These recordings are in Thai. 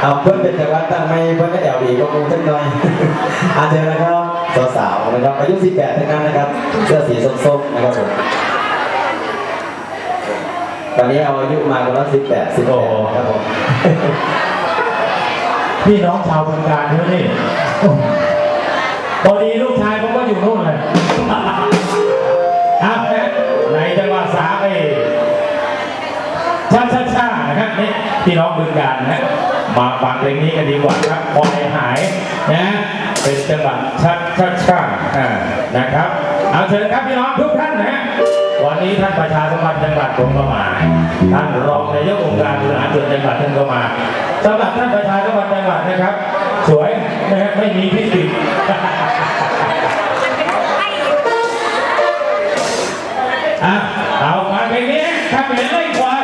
เอาเพื่อนเป็นจังหวัดตั้งไม่เพื่อนก็แอลดีก็คงจังหน่อยอาเจอนะครับสาวๆนะครับอายุ 18ทั้งนั้นนะครับเสื้อสีส้มๆนะครับผมตอนนี้เอาอายุมาคนละ18 18ครับผมพี่น้องชาวเมืองการใช่ไหมนี่พอดีลูกชายผมก็อยู่นู่นเลยครับนะในจังหวัดสาเอชาชาชานะครับนี่พี่น้องเมืองการนะ มาฟังเพลงนี้กันดีกว่าครับพอให้หายนะเป็นจังหวัดชาชาชาอ่านะครับเอาเชิญครับพี่น้องทุกท่านนะวันนี้ท่านประชาสัมพันธ์จังหวัดผมก็มา ท่านรองนายกองค์การบริหารส่วนจังหวัดท่านก็มาสำหรับท่านประชาสัมพันธ์จังหวัดนะครับ สวยนะฮะไม่มีพิษติดอะเอามาเพลงนี้ถ้าเป็นไม่ควาย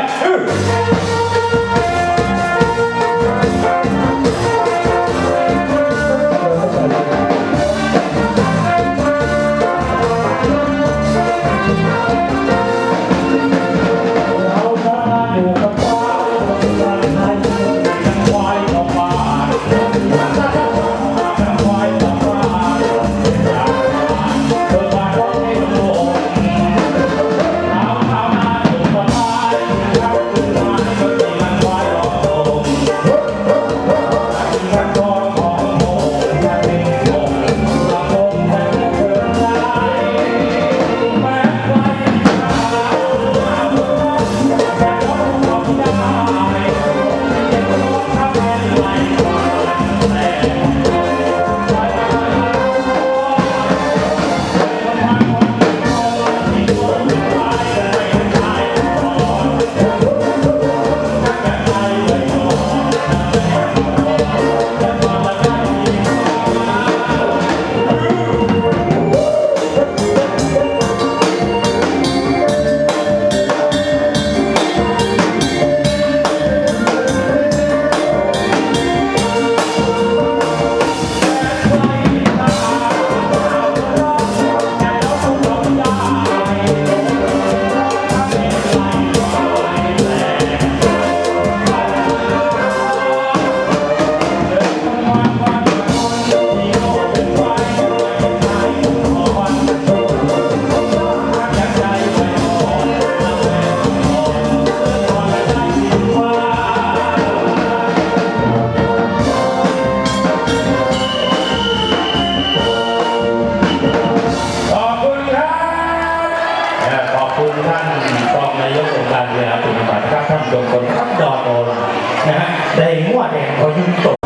ายกองค์การเวลารส่วนจังหวัดครับท่านดงคนทับดอนโอนนะฮะได้งวดแดงพอยุ่งตก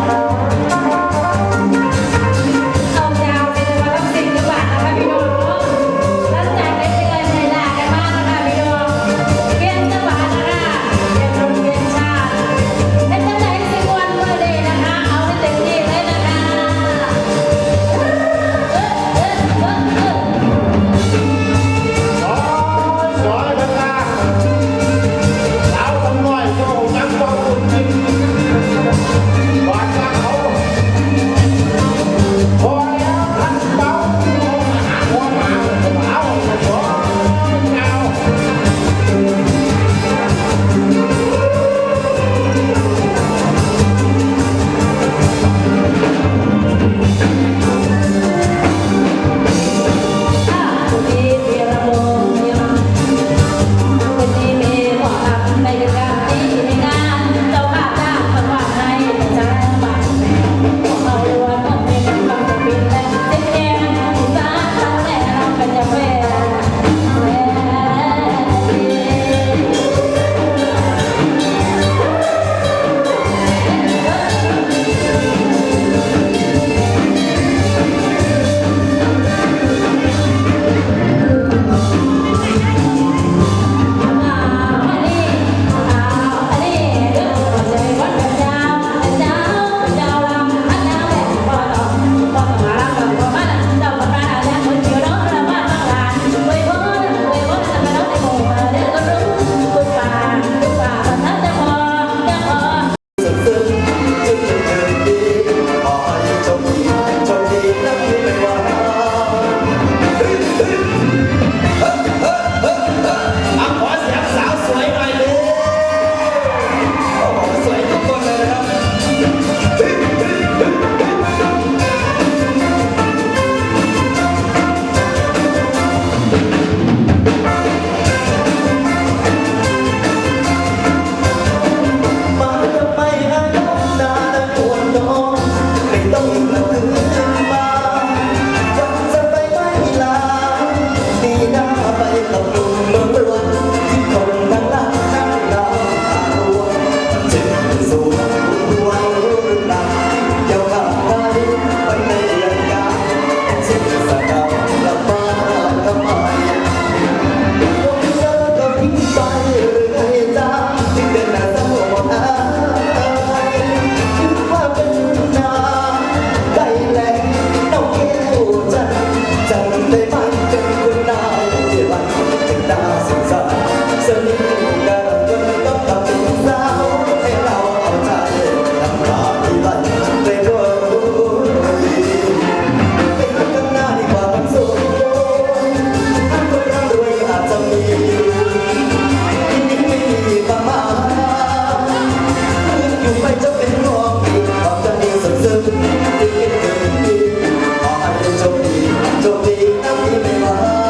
Lord, in my heart.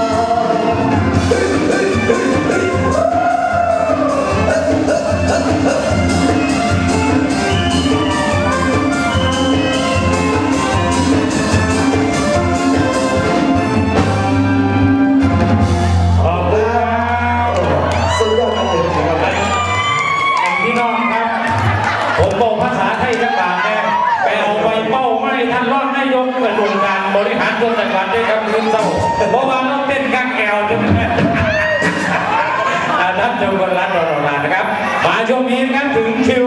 เศร้าเพราะว่าน้องเต้นกางแอลจนนับจำนวนรัดรอนานะครับ มาชมนี้นะครับถึงคิว